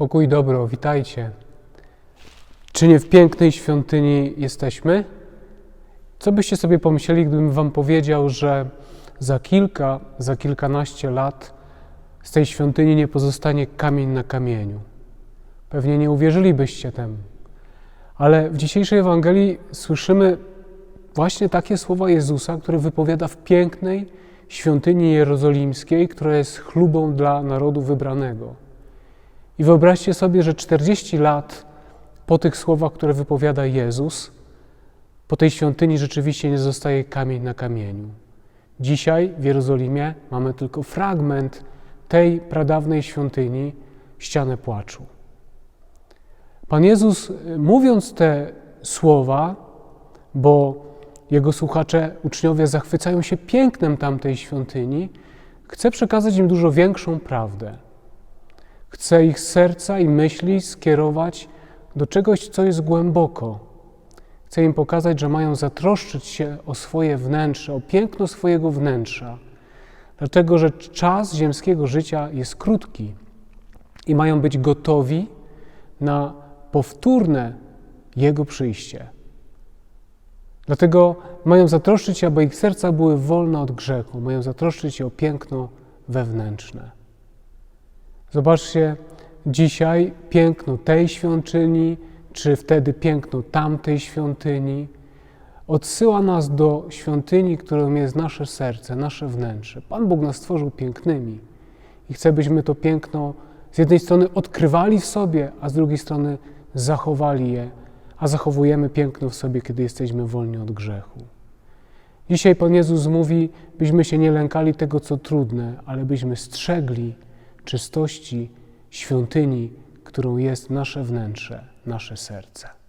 Pokój dobro, witajcie. Czy nie w pięknej świątyni jesteśmy? Co byście sobie pomyśleli, gdybym wam powiedział, że za kilka, za kilkanaście lat z tej świątyni nie pozostanie kamień na kamieniu? Pewnie nie uwierzylibyście temu. Ale w dzisiejszej Ewangelii słyszymy właśnie takie słowa Jezusa, które wypowiada w pięknej świątyni jerozolimskiej, która jest chlubą dla narodu wybranego. I wyobraźcie sobie, że 40 lat po tych słowach, które wypowiada Jezus, po tej świątyni rzeczywiście nie zostaje kamień na kamieniu. Dzisiaj w Jerozolimie mamy tylko fragment tej pradawnej świątyni, ścianę płaczu. Pan Jezus, mówiąc te słowa, bo jego słuchacze, uczniowie zachwycają się pięknem tamtej świątyni, chce przekazać im dużo większą prawdę. Chce ich serca i myśli skierować do czegoś, co jest głęboko. Chce im pokazać, że mają zatroszczyć się o swoje wnętrze, o piękno swojego wnętrza, dlatego że czas ziemskiego życia jest krótki i mają być gotowi na powtórne Jego przyjście. Dlatego mają zatroszczyć się, aby ich serca były wolne od grzechu, mają zatroszczyć się o piękno wewnętrzne. Zobaczcie dzisiaj piękno tej świątyni, czy wtedy piękno tamtej świątyni. Odsyła nas do świątyni, którą jest nasze serce, nasze wnętrze. Pan Bóg nas stworzył pięknymi i chce, byśmy to piękno z jednej strony odkrywali w sobie, a z drugiej strony zachowali je, a zachowujemy piękno w sobie, kiedy jesteśmy wolni od grzechu. Dzisiaj Pan Jezus mówi, byśmy się nie lękali tego, co trudne, ale byśmy strzegli czystości świątyni, którą jest nasze wnętrze, nasze serce.